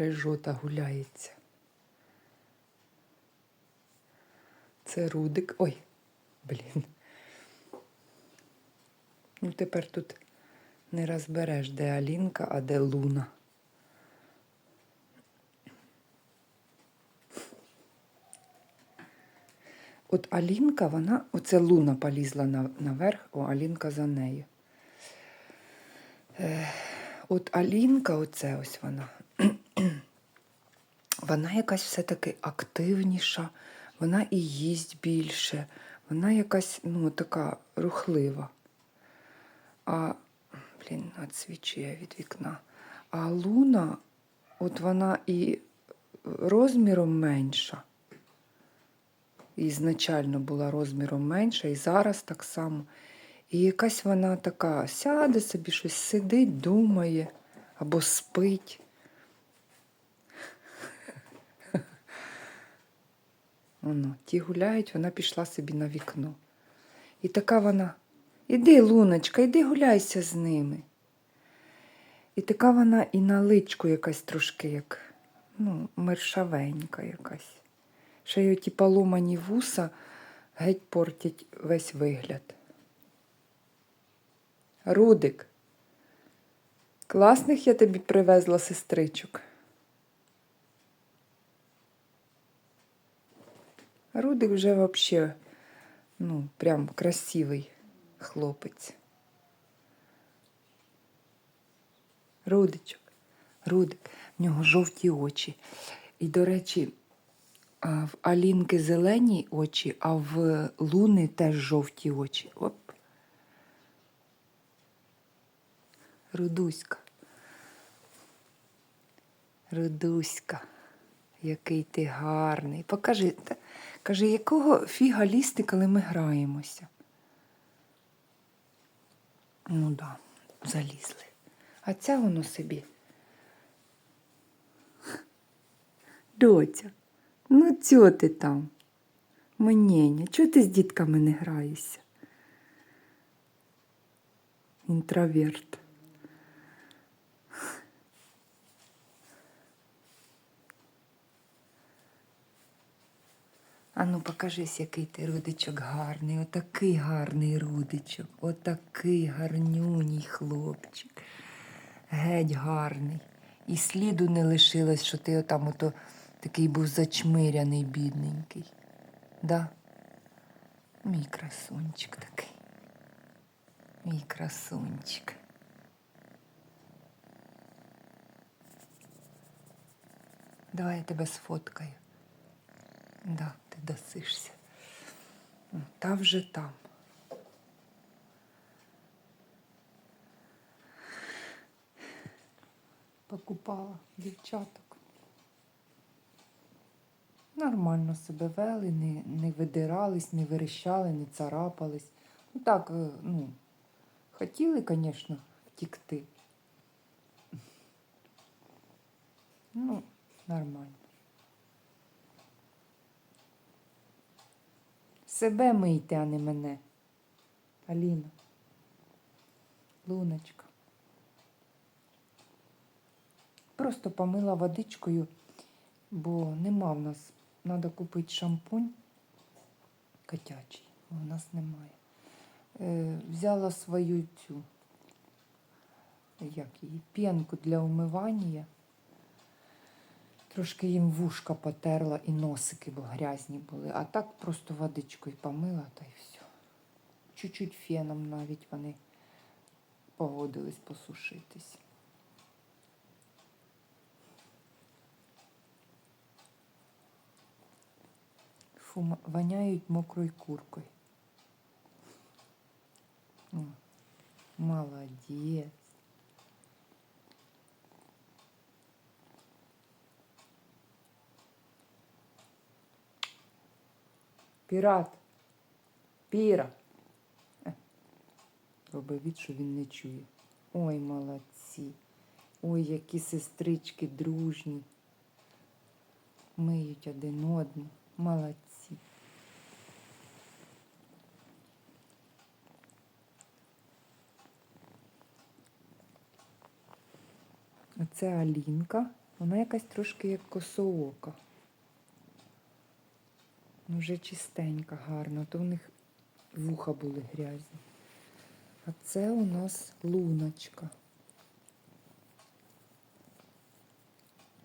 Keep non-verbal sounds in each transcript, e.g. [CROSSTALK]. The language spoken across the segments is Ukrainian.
стережота гуляється. Це Рудик. Ой, блін. Ну, тепер тут не розбереш, де Алінка, а де Луна. От Алінка, вона, оце Луна полізла наверх, о, Алінка за нею. От Алінка, оце ось вона. Вона якась все-таки активніша, вона і їсть більше, вона якась, ну, така рухлива. А, блін, відсвічує від вікна. А Луна, от вона і розміром менша. Ізначально була розміром менша, і зараз так само. І якась вона така сяде собі, щось сидить, думає або спить. Воно, ті гуляють, вона пішла собі на вікно. І така вона. Іди, луночка, іди гуляйся з ними. І така вона і на личку якась трошки, як ну, мершавенька якась. Ще й оті поломані вуса геть портять весь вигляд. Рудик, класних я тобі привезла сестричок. Рудик вже взагалі, ну, прям красивий хлопець. Рудичок, Рудик, в нього жовті очі. І, до речі, в Алінки зелені очі, а в Луни теж жовті очі. Оп. Рудуська. Рудуська, який ти гарний. Покажи, каже, якого фіга лізти, коли ми граємося? Ну да, залізли. А ця воно собі. Доця, ну цьо ти там? Манєня, чого ти з дітками не граєшся? Інтроверт. А ну покажись, який ти рудичок гарний, отакий гарний рудичок, отакий гарнюній хлопчик. Геть гарний. І сліду не лишилось, що ти отам ото такий був зачмиряний, бідненький. Да? Мій красунчик такий. Мій красунчик. Давай я тебе сфоткаю. Да, досишся. Та вже там. Покупала дівчаток. Нормально себе вели, не, не видирались, не верещали, не царапались. Ну так, е, ну, хотіли, звісно, втікти. Ну, нормально. Себе мийте, а не мене. Аліна. Луночка. Просто помила водичкою, бо нема в нас. Треба купити шампунь котячий, а у нас немає. Е, взяла свою цю, як її, пенку для умивання. Трошки їм вушка потерла і носики, бо грязні були. А так просто водичкою помила та й все. Чуть-чуть феном навіть вони погодились посушитись. Фу, воняють мокрою куркою. Молодець. Пірат. Піра. Е, Робить від, що він не чує. Ой, молодці. Ой, які сестрички дружні. Миють один одну. Молодці. Оце Алінка. Вона якась трошки як косоока. Ну, вже чистенька, гарно. То в них вуха були грязні. А це у нас луночка.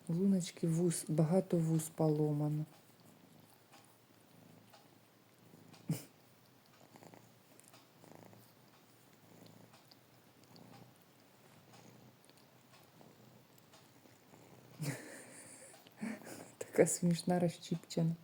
Луночки вуз, багато вуз поломано. Така смішна розчіпчена.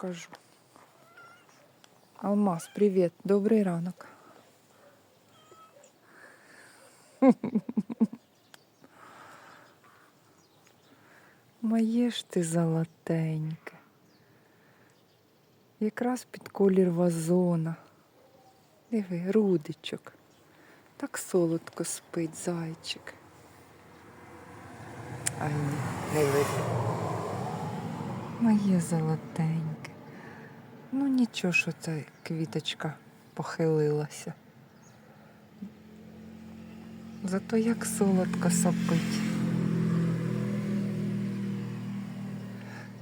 Кажу. Алмаз, привіт, добрий ранок. Моє ж ти золотеньке. Якраз під колір вазона. Диви, рудичок. Так солодко спить зайчик. Ай, ні, не. Моє золотеньке. Ну нічого, що ця квіточка похилилася. Зато як солодко сопить.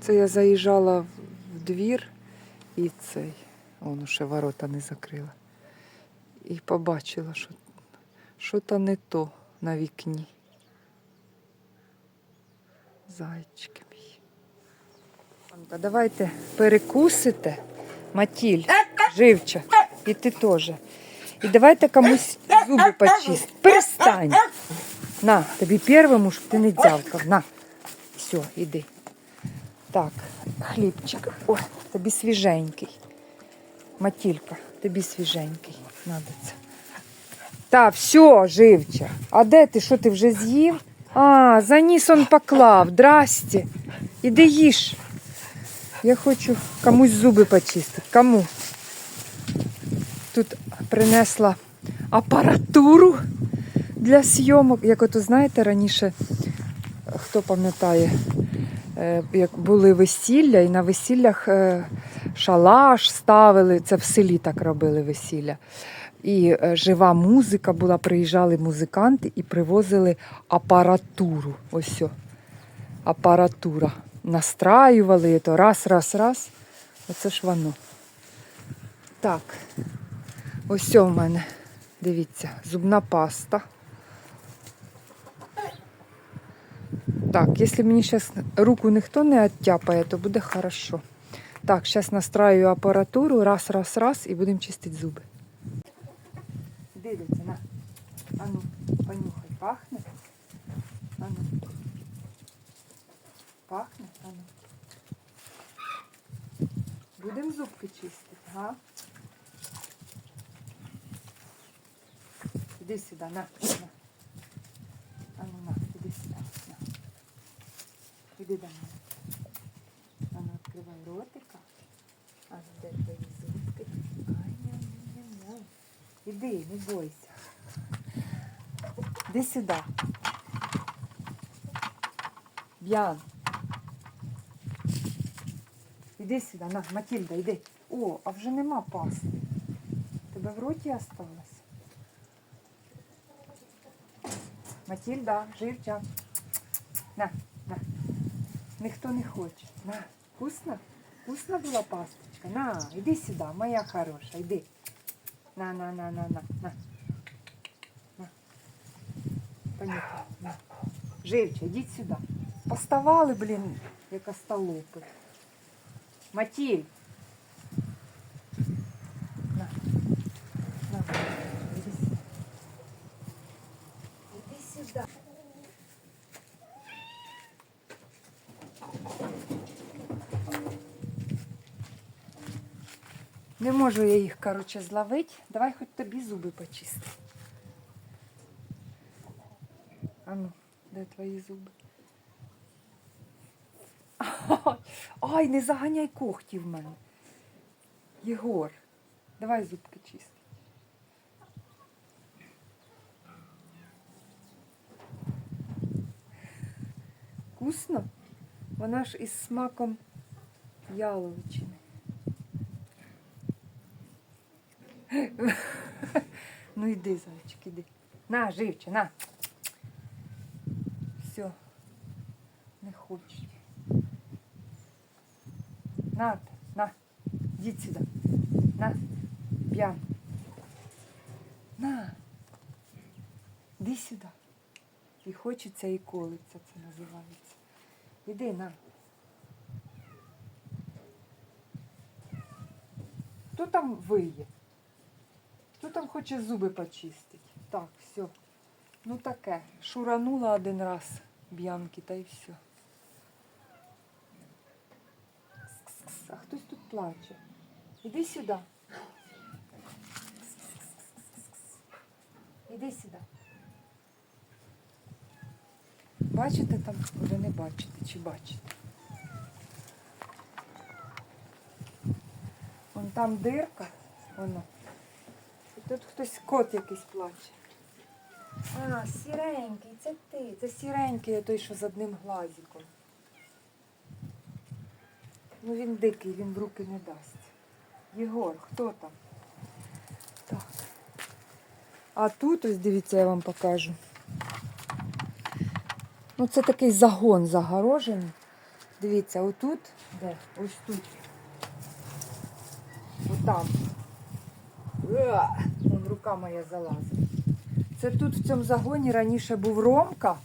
Це я заїжджала в двір і цей, он ще ворота не закрила. І побачила, що що-то не то на вікні. Зайчики мій. Давайте перекусите. Матіль, живча, і ти теж. І давайте комусь зуби почисти. Перестань. На, тобі первому, щоб ти не дзявкав. На. Все, іди. Так, хлібчик. О, тобі свіженький. Матілька, тобі свіженький. Надо це. Та, все, живча. А де ти? Що ти вже з'їв? А, заніс он поклав. Здрасте. Іди їж. Я хочу комусь зуби почистити. Кому? Тут принесла апаратуру для зйомок. Як ото знаєте, раніше, хто пам'ятає, е, як були весілля, і на весіллях е, шалаш ставили, це в селі так робили весілля. І е, жива музика була, приїжджали музиканти і привозили апаратуру. Ось апаратура. Настраювали то раз, раз, раз. Оце ж воно. Так, ось в мене, дивіться, зубна паста. Так, якщо мені зараз руку ніхто не оттяпає, то буде хорошо. Так, зараз настраю апаратуру, раз, раз, раз, і будемо чистити зуби. Дивіться, на. Ану, понюхай, пахне? Ану. Пахне? Ану. Будемо зубки чистити, га? Іди сюди, на, на. Ану, на, іди сюди, на. Іди до мене. Ану, відкривай ротика. Ану, де твої зубки? Ай, ням-ням-ням. Іди, не бойся. Іди сюди. Б'ян. Іди сюди, на, Матільда, іди. О, а вже нема пасти. Тебе в роті осталось? Матільда, живча. На, на. Ніхто не хоче. На, вкусно? Вкусна була пасточка? На, іди сюди, моя хороша, іди. На, на, на, на, на, на. На. Понюхай, на. Живча, йдіть сюди. Поставали, блін, як остолопи. Матіль. На. На. Іди сюди. Іди сюди. Не можу я їх, коротше, зловити. Давай хоч тобі зуби почисти. Ану, де твої зуби? [LAUGHS] Ай, не заганяй когті в мене. Єгор, давай зубки чисти. Вкусно? Вона ж із смаком яловичини. Ну йди, зайчик, іди. На, живче, на. Все, не хочеш. На, на. Йдіть сюди. На. П'ян. На. Іди сюди. І хочеться, і колиться, це називається. Іди на. Хто там виє? Хто там хоче зуби почистити? Так, все. Ну таке. Шуранула один раз б'янки та й все. А хтось тут плаче. Іди сюди. Іди сюди. Бачите там? Ви не бачите чи бачите? Вон там дирка, воно. І тут хтось кот якийсь плаче. А, сіренький, це ти. Це сіренький, той, що з одним глазиком. Ну він дикий, він в руки не дасть. Єгор, хто там? Так. А тут, ось дивіться, я вам покажу. Ну, це такий загон загорожений. Дивіться, отут, де? Ось тут. Отам. Уа! Вон рука моя залазить. Це тут в цьому загоні раніше був Ромка.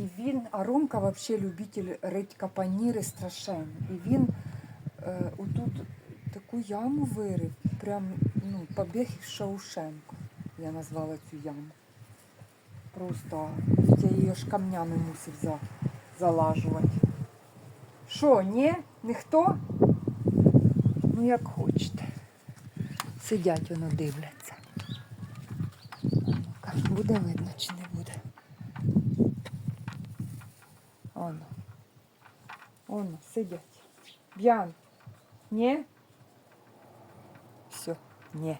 І він, а Ромка взагалі любитель рить капаніри страшенні. І він е, отут таку яму вирив, прям ну, побіг із Шаушенко. Я назвала цю яму. Просто я її ж камнями мусив за, залажувати. Що, ні? Ніхто? Ну, як хочете. Сидять воно дивляться. Буде видно чи не буде. Оно. Оно, сидять. Б'ян. Ні? Все, ні.